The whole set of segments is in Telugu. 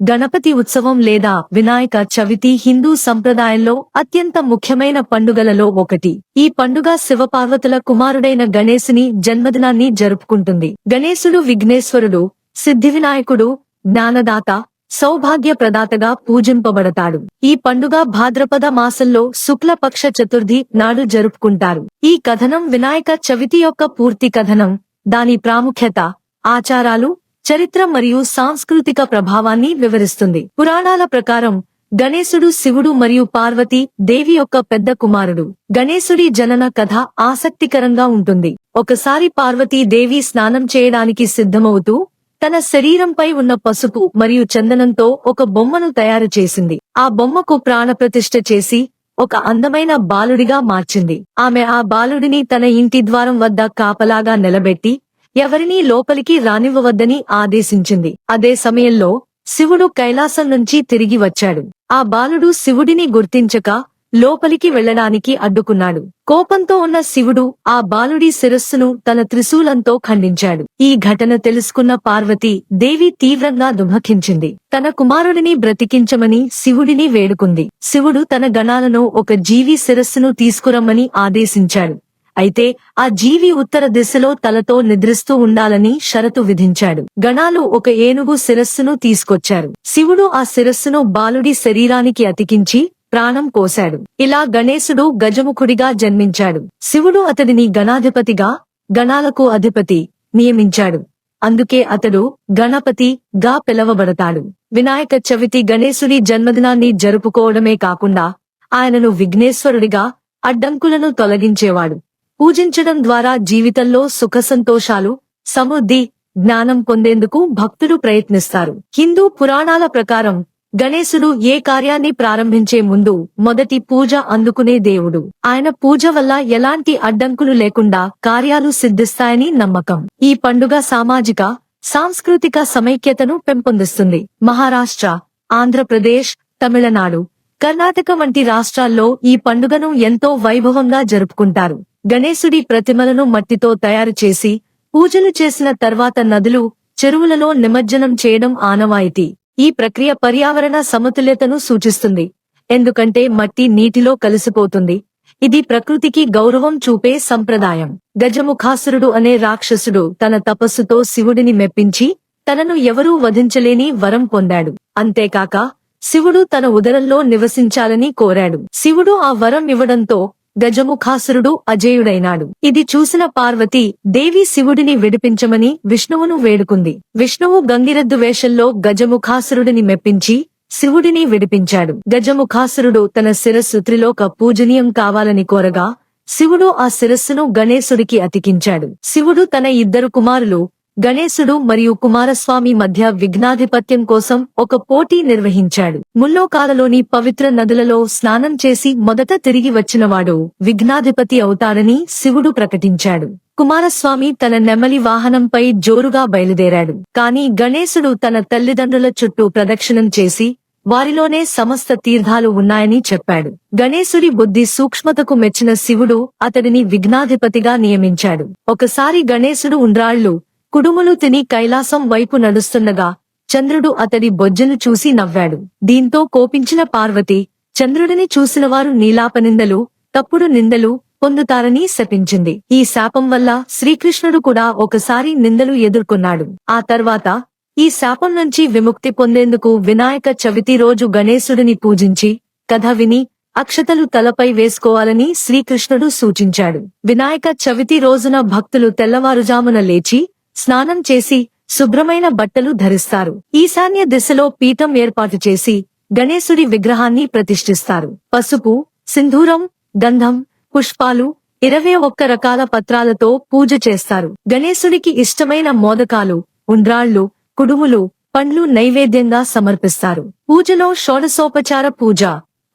గణపతి ఉత్సవం లేదా వినాయక చవితి హిందూ సంప్రదాయంలో అత్యంత ముఖ్యమైన పండుగలలో ఒకటి. ఈ పండుగ శివపార్వతుల కుమారుడైన గణేశుని జన్మదినాన్ని జరుపుకుంటుంది. గణేశుడు విఘ్నేశ్వరుడు సిద్ధి వినాయకుడు జ్ఞానదాత సౌభాగ్య ప్రదాతగా పూజింపబడతాడు. ఈ పండుగ భాద్రపద మాసంలో శుక్లపక్ష చతుర్థి నాడు జరుపుకుంటారు. ఈ కథనం వినాయక చవితి యొక్క పూర్తి కథనం దాని ప్రాముఖ్యత ఆచారాలు చరిత్ర మరియు సాంస్కృతిక ప్రభావాన్ని వివరిస్తుంది. పురాణాల ప్రకారం గణేశుడు శివుడు మరియు పార్వతి దేవి యొక్క పెద్ద కుమారుడు. గణేశుడి జనన కథ ఆసక్తికరంగా ఉంటుంది. ఒకసారి పార్వతీ దేవి స్నానం చేయడానికి సిద్ధమవుతూ తన శరీరంపై ఉన్న పసుపు మరియు చందనంతో ఒక బొమ్మను తయారు చేసింది. ఆ బొమ్మకు ప్రాణప్రతిష్ఠ చేసి ఒక అందమైన బాలుడిగా మార్చింది. ఆమె ఆ బాలుడిని తన ఇంటి ద్వారం వద్ద కాపలాగా నిలబెట్టి ఎవరినీ లోపలికి రానివ్వవద్దని ఆదేశించింది. అదే సమయంలో శివుడు కైలాసం నుంచి తిరిగి వచ్చాడు. ఆ బాలుడు శివుడిని గుర్తించక లోపలికి వెళ్ళడానికి అడ్డుకున్నాడు. కోపంతో ఉన్న శివుడు ఆ బాలుడి శిరస్సును తన త్రిశూలంతో ఖండించాడు. ఈ ఘటన తెలుసుకున్న పార్వతి దేవి తీవ్రంగా దుమఖించింది తన కుమారుడిని బ్రతికించమని శివుడిని వేడుకుంది. శివుడు తన గణాలను ఒక జీవి శిరస్సును తీసుకురమ్మని ఆదేశించాడు. అయితే ఆ జీవి ఉత్తర దిశలో తలతో నిద్రిస్తూ ఉండాలని షరతు విధించాడు. గణాలు ఒక ఏనుగు శిరస్సును తీసుకొచ్చారు. శివుడు ఆ శిరస్సును బాలుడి శరీరానికి అతికించి ప్రాణం పోశాడు. ఇలా గణేశుడు గజముఖుడిగా జన్మించాడు. శివుడు అతడిని గణాధిపతిగా గణాలకు అధిపతి నియమించాడు. అందుకే అతడు గణపతి గా పిలవబడతాడు. వినాయక చవితి గణేశుడి జన్మదినాన్ని జరుపుకోవడమే కాకుండా ఆయనను విఘ్నేశ్వరుడిగా అడ్డంకులను తొలగించేవాడు. పూజించడం ద్వారా జీవితంలో సుఖ సంతోషాలు సమృద్ధి జ్ఞానం పొందేందుకు భక్తులు ప్రయత్నిస్తారు. హిందూ పురాణాల ప్రకారం గణేశుడు ఏ కార్యాన్ని ప్రారంభించే ముందు మొదటి పూజ అందుకునే దేవుడు. ఆయన పూజ వల్ల ఎలాంటి అడ్డంకులు లేకుండా కార్యాలు సిద్ధిస్తాయని నమ్మకం. ఈ పండుగ సామాజిక సాంస్కృతిక సమైక్యతను పెంపొందిస్తుంది. మహారాష్ట్ర ఆంధ్రప్రదేశ్ తమిళనాడు కర్ణాటక వంటి రాష్ట్రాల్లో ఈ పండుగను ఎంతో వైభవంగా జరుపుకుంటారు. గణేశుడి ప్రతిమలను మట్టితో తయారు చేసి పూజలు చేసిన తర్వాత నదులు చెరువులలో నిమజ్జనం చేయడం ఆనవాయితీ. ఈ ప్రక్రియ పర్యావరణ సమతుల్యతను సూచిస్తుంది. ఎందుకంటే మట్టి నీటిలో కలిసిపోతుంది. ఇది ప్రకృతికి గౌరవం చూపే సంప్రదాయం. గజముఖాసురుడు అనే రాక్షసుడు తన తపస్సుతో శివుడిని మెప్పించి తనను ఎవరూ వధించలేని వరం పొందాడు. అంతేకాక శివుడు తన ఉదరంలో నివసించాలని కోరాడు. శివుడు ఆ వరం ఇవ్వడంతో గజముఖాసురుడు అజేయుడైనాడు. ఇది చూసిన పార్వతి దేవి శివుడిని విడిపించమని విష్ణువును వేడుకుంది. విష్ణువు గంగిరెద్దు వేషంలో గజముఖాసురుడిని మెప్పించి శివుడిని విడిపించాడు. గజముఖాసురుడు తన శిరస్సు త్రిలోక పూజనీయం కావాలని కోరగా శివుడు ఆ శిరస్సును గణేశుడికి అతికించాడు. శివుడు తన ఇద్దరు కుమారులు గణేశుడు మరియు కుమారస్వామి మధ్య విఘ్నాధిపత్యం కోసం ఒక పోటీ నిర్వహించాడు. ముల్లోకాలలోని పవిత్ర నదులలో స్నానం చేసి మొదట తిరిగి వచ్చినవాడు విఘ్నాధిపతి అవుతాడని శివుడు ప్రకటించాడు. కుమారస్వామి తన నెమలి వాహనంపై జోరుగా బయలుదేరాడు. కాని గణేశుడు తన తల్లిదండ్రుల చుట్టూ ప్రదక్షిణం చేసి వారిలోనే సమస్త తీర్థాలు ఉన్నాయని చెప్పాడు. గణేశుడి బుద్ధి సూక్ష్మతకు మెచ్చిన శివుడు అతడిని విఘ్నాధిపతిగా నియమించాడు. ఒకసారి గణేశుడు ఉండ్రాళ్ళు కుడుములు తిని కైలాసం వైపు నడుస్తుండగా చంద్రుడు అతడి బొజ్జను చూసి నవ్వాడు. దీంతో కోపించిన పార్వతి చంద్రుడిని చూసినవారు నీలాప నిందలు తప్పుడు నిందలు పొందుతారని శపించింది. ఈ శాపం వల్ల శ్రీకృష్ణుడు కూడా ఒకసారి నిందలు ఎదుర్కొన్నాడు. ఆ తర్వాత ఈ శాపం నుంచి విముక్తి పొందేందుకు వినాయక చవితి రోజు గణేశుడిని పూజించి కథ విని అక్షతలు తలపై వేసుకోవాలని శ్రీకృష్ణుడు సూచించాడు. వినాయక చవితి రోజున భక్తులు తెల్లవారుజామున లేచి స్నానం చేసి శుభ్రమైన బట్టలు ధరిస్తారు. ఈశాన్య దిశలో పీఠం ఏర్పాటు చేసి గణేశుడి విగ్రహాన్ని ప్రతిష్ఠిస్తారు. పసుపు సింధూరం గంధం పుష్పాలు ఇరవై ఒక్క రకాల పత్రాలతో పూజ చేస్తారు. గణేశుడికి ఇష్టమైన మోదకాలు ఉండ్రాళ్ళు కుడుములు పండ్లు నైవేద్యంగా సమర్పిస్తారు. పూజలో షోడసోపచార పూజ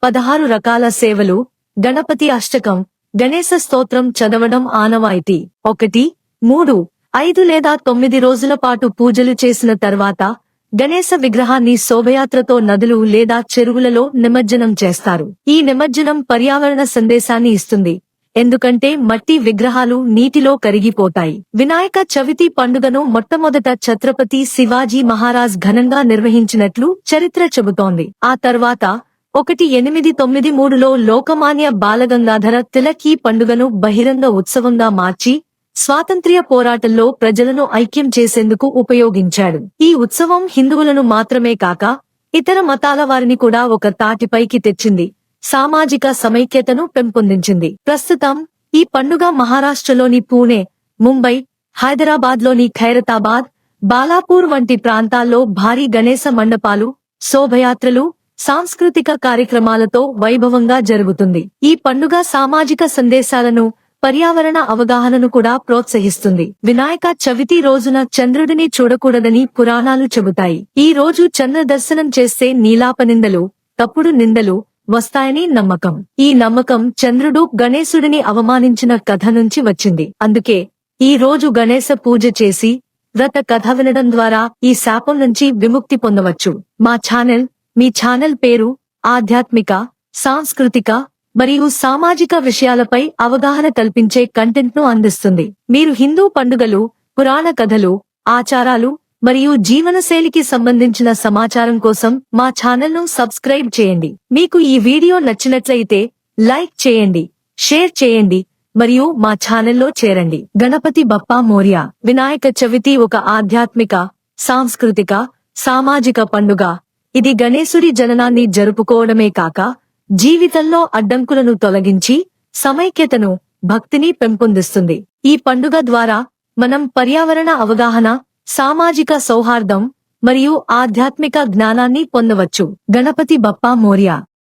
పదహారు రకాల సేవలు గణపతి అష్టకం గణేశ స్తోత్రం చదవడం ఆనవాయితీ ఒకటి మూడు ఐదు లేదా తొమ్మిది రోజుల పాటు పూజలు చేసిన తర్వాత గణేశ విగ్రహాన్ని శోభయాత్రతో నదులు లేదా చెరువులలో నిమజ్జనం చేస్తారు. ఈ నిమజ్జనం పర్యావరణ సందేశాన్ని ఇస్తుంది. ఎందుకంటే మట్టి విగ్రహాలు నీటిలో కరిగిపోతాయి. వినాయక చవితి పండుగను మొట్టమొదట ఛత్రపతి శివాజీ మహారాజ్ ఘనంగా నిర్వహించినట్లు చరిత్ర చెబుతోంది. ఆ తర్వాత ఒకటి ఎనిమిది తొమ్మిది మూడులో లోకమాన్య బాలగంగాధర తిలక్ ఈ పండుగను బహిరంగ ఉత్సవంగా మార్చి స్వాతంత్ర్య పోరాటంలో ప్రజలను ఐక్యం చేసేందుకు ఉపయోగించాడు. ఈ ఉత్సవం హిందువులను మాత్రమే కాక ఇతర మతాల వారిని కూడా ఒక తాటిపైకి తెచ్చింది. సామాజిక సమైక్యతను పెంపొందించింది. ప్రస్తుతం ఈ పండుగ మహారాష్ట్రలోని పూణే ముంబై హైదరాబాద్లోని ఖైరతాబాద్ బాలాపూర్ వంటి ప్రాంతాల్లో భారీ గణేశ మండపాలు శోభయాత్రలు సాంస్కృతిక కార్యక్రమాలతో వైభవంగా జరుగుతుంది. ఈ పండుగ సామాజిక సందేశాలను పర్యావరణ అవగాహనను కూడా ప్రోత్సహిస్తుంది. వినాయక చవితి రోజున చంద్రుడిని చూడకూడదని పురాణాలు చెబుతాయి. ఈ రోజు చంద్ర దర్శనం చేస్తే నీలాప నిందలు తప్పుడు నిందలు వస్తాయని నమ్మకం. ఈ నమ్మకం చంద్రుడు గణేశుడిని అవమానించిన కథ నుంచి వచ్చింది. అందుకే ఈ రోజు గణేశ పూజ చేసి వ్రత కథ వినడం ద్వారా ఈ శాపం నుంచి విముక్తి పొందవచ్చు. మా ఛానల్ మీ ఛానల్ పేరు ఆధ్యాత్మిక సాంస్కృతిక మరియు సామాజిక విషయాలపై అవగాహన కల్పించే కంటెంట్ను అందిస్తుంది. మీరు హిందూ పండుగలు పురాణ కథలు ఆచారాలు మరియు జీవనశైలికి సంబంధించిన సమాచారం కోసం మా ఛానల్ను సబ్స్క్రైబ్ చేయండి. మీకు ఈ వీడియో నచ్చినట్లయితే లైక్ చేయండి షేర్ చేయండి మరియు మా ఛానల్లో చేరండి. గణపతి బప్పా మోర్య వినాయక చవితి ఒక ఆధ్యాత్మిక సాంస్కృతిక సామాజిక పండుగ. ఇది గణేశుడి జననాన్ని జరుపుకోవడమే కాక జీవితంలో అడ్డంకులను తొలగించి సమైక్యతను భక్తిని పెంపొందిస్తుంది. ఈ పండుగ ద్వారా మనం పర్యావరణ అవగాహన సామాజిక సౌహార్దం మరియు ఆధ్యాత్మిక జ్ఞానాన్ని పొందవచ్చు. గణపతి బప్పా మోర్య